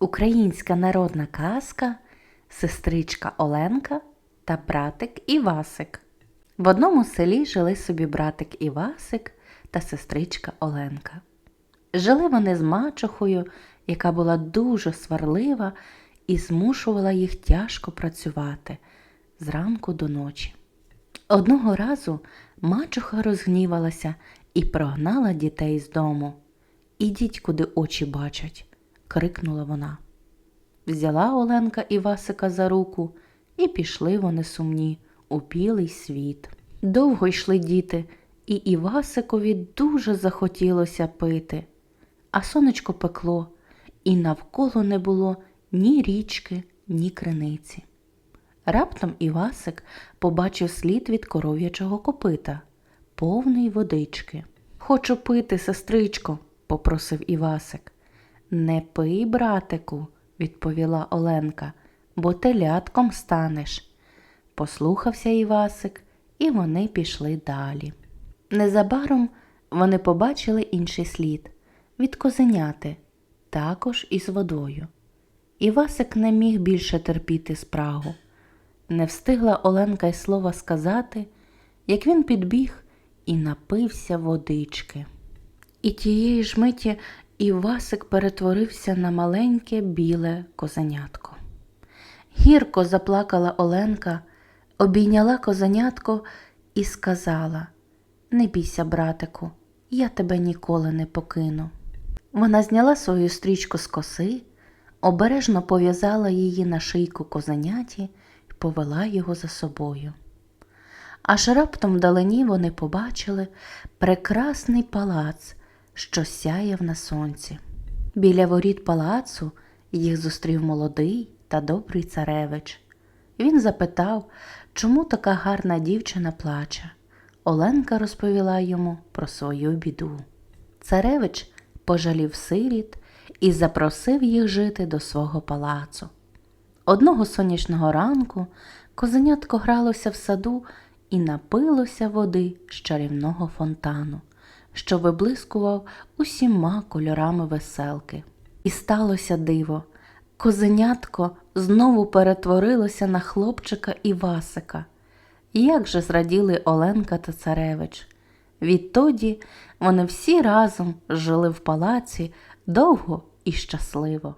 Українська народна казка Сестричка Оленка та братик Івасик. В одному селі жили собі братик Івасик та сестричка Оленка. Жили вони з мачухою, яка була дуже сварлива і змушувала їх тяжко працювати зранку до ночі. Одного разу мачуха розгнівалася і прогнала дітей з дому. Ідіть, куди очі бачать, крикнула вона. Взяла Оленка Івасика за руку, і пішли вони сумні у білий світ. Довго йшли діти, і Івасикові дуже захотілося пити, а сонечко пекло, і навколо не було ні річки, ні криниці. Раптом Івасик побачив слід від коров'ячого копита, повний водички. Хочу пити, сестричко, попросив Івасик. Не пий, братику, відповіла Оленка, бо телятком станеш. Послухався Івасик, і вони пішли далі. Незабаром вони побачили інший слід від козеняти, також із водою. Івасик не міг більше терпіти спрагу. Не встигла Оленка й слова сказати, як він підбіг і напився водички. І тієї ж миті Івасик перетворився на маленьке біле козенятко. Гірко заплакала Оленка, обійняла козенятко і сказала Не бійся, братику, я тебе ніколи не покину. Вона зняла свою стрічку з коси, обережно пов'язала її на шийку козеняті і повела його за собою. Аж раптом вдалині вони побачили прекрасний палац, що сяяв на сонці. Біля воріт палацу їх зустрів молодий та добрий царевич. Він запитав, чому така гарна дівчина плаче. Оленка розповіла йому про свою біду. Царевич пожалів сиріт і запросив їх жити до свого палацу. Одного сонячного ранку козенятко гралося в саду і напилося води з чарівного фонтану, що виблискував усіма кольорами веселки. І сталося диво. Козенятко знову перетворилося на хлопчика Івасика. Як же зраділи Оленка та царевич. Відтоді вони всі разом жили в палаці довго і щасливо.